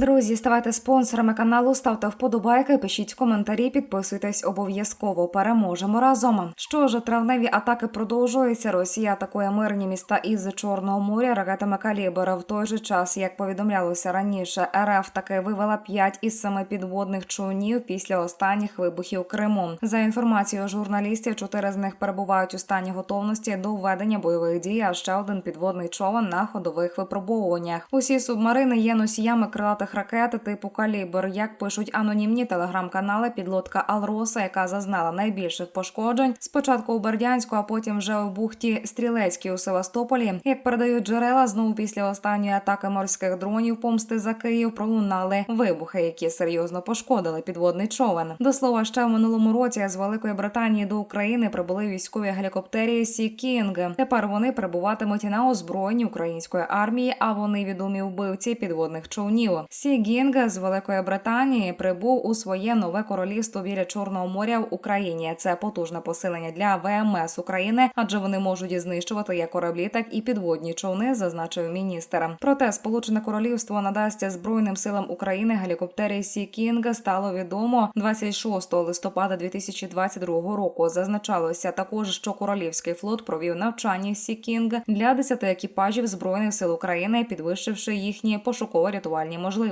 Друзі, ставайте спонсорами каналу, ставте вподобайки, пишіть коментарі, підписуйтесь обов'язково. Переможемо разом. Що ж, травневі атаки продовжуються. Росія атакує мирні міста із Чорного моря ракетами калібр. В той же час, як повідомлялося раніше, РФ таки вивела 5 із семи підводних човнів після останніх вибухів Криму. За інформацією журналістів, чотири з них перебувають у стані готовності до введення бойових дій. А ще один підводний човен на ходових випробовуваннях. Усі субмарини є носіями крилатих ракет типу калібр. Як пишуть анонімні телеграм-канали, підлодка Алроса, яка зазнала найбільших пошкоджень, спочатку у Бердянську, а потім вже у бухті Стрілецькій у Севастополі. Як передають джерела, знову після останньої атаки морських дронів помсти за Київ пролунали вибухи, які серйозно пошкодили підводний човен. До слова, ще в минулому році з Великої Британії до України прибули військові гелікоптери Сі Кінг. Тепер вони перебуватимуть на озброєнні української армії, а вони відомі вбивці підводних човнів. Сі з Великої Британії прибув у своє нове королівство біля Чорного моря в Україні. Це потужне посилення для ВМС України, адже вони можуть знищувати як кораблі, так і підводні човни, зазначив міністр. Проте Сполучене Королівство надасть збройним силам України гелікоптери Сі Кінг стало відомо 26 листопада 2022 року. Зазначалося також, що королівський флот провів навчання Сі Кінг для 10 екіпажів збройних сил України, підвищивши їхні пошуково-рятувальні можливості.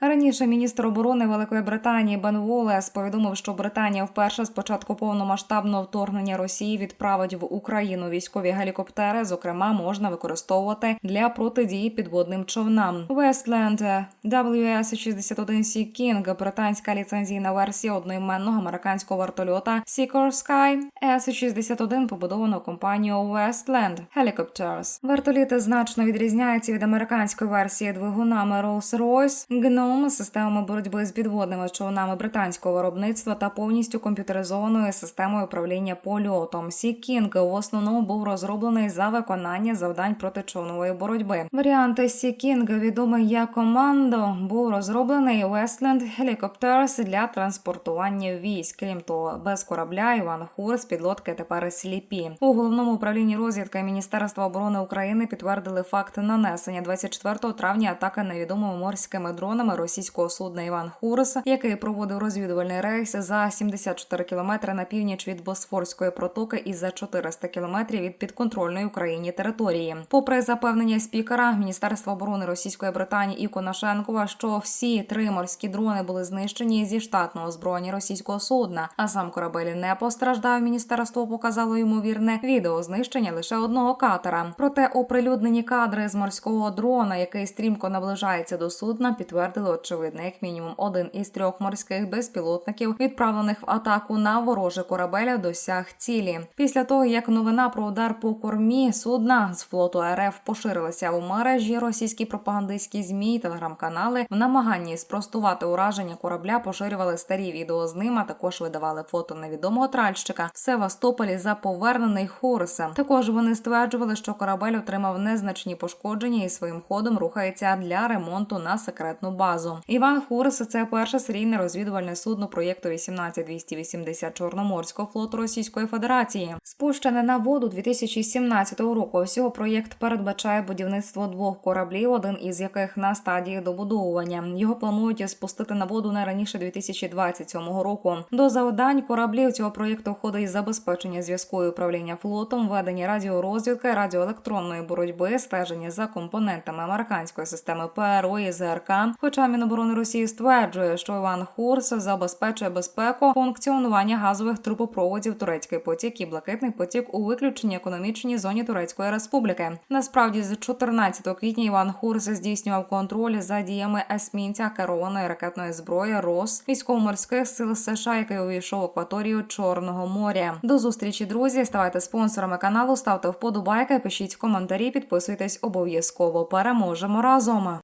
Раніше міністр оборони Великої Британії Бен Волес повідомив, що Британія вперше з початку повномасштабного вторгнення Росії відправить в Україну військові гелікоптери. Зокрема, можна використовувати для протидії підводним човнам. Вестленд WS-61 Sea King – британська ліцензійна версія одноіменного американського вертольота Seeker Sky S-61 побудовано компанією Westland Helicopters. Вертоліти значно відрізняються від американської версії двигунами Rolls-Royce, GNOM, системами боротьби з підводними човнами британського виробництва та повністю комп'ютеризованою системою управління польотом. Sea King в основному був розроблений за виконання завдань протичовнової боротьби. Варіант Sea King, відомий як командо, був розроблений Westland Helicopters для транспортування військ. Крім того, без корабля Іван Хур з підлодки тепер сліпі. У головному управлінні розвідки Міністерства оборони України підтвердили факт нанесення 24 травня атаки невідомими морськими дронами російського судна Іван Хурс, який проводив розвідувальний рейс за 74 кілометри на північ від Босфорської протоки і за 400 кілометрів від підконтрольної Україні території. Попри запевнення спікера Міністерства оборони Російської Британії і Коношенкова, що всі три морські дрони були знищені зі штатного озброєння російського судна, а сам корабель не постраждав. Міністерство показало ймовірне відео знищення лише одного катера. Проте оприлюднені кадри з морського дрона, який стрімко наближається до судна, підтвердили очевидно, як мінімум один із трьох морських безпілотників, відправлених в атаку на ворожий корабель, досяг цілі. Після того як новина про удар по кормі судна з флоту РФ поширилася у мережі, російські пропагандистські змі телеграм-канали в намаганні спростувати ураження корабля поширювали старі відео з ним, а також видавали фото невідомого тральщика в Севастополі за повернений Хорса. Також вони стверджували, що корабель отримав незначні пошкодження і своїм ходом рухається для ремонту на секретну базу. Іван Хорс це перше серійне розвідувальне судно проєкту 18280 Чорноморського флоту Російської Федерації. Спущене на воду 2017 року. Всього проєкт передбачає будівництво двох кораблів, один із яких на стадії добудовування. Його планують спустити на воду не раніше 2027 року. До завдань кораблів цього проєкту входить забезпечення зв'язку і управління флотом, ведення радіорозвідки, радіоелектронної боротьби, стеження за компонентами американської системи ПРО і ЗРК. Хоча Міноборони Росії стверджує, що Іван Хурс забезпечує безпеку функціонування газових трубопроводів Турецький потік і Блакитний потік у виключеній економічній зоні Турецької Республіки. Насправді, з 14 квітня Іван Хурс здійснював контроль за діями есмінця керованої ракетної зброї РОС військово-морських сил США, який увійшов в акваторію Чорного моря. До зустрічі, друзі. Ставайте спонсорами каналу, ставте вподобайки, пишіть коментарі, підписуйтесь обов'язково. Переможемо разом.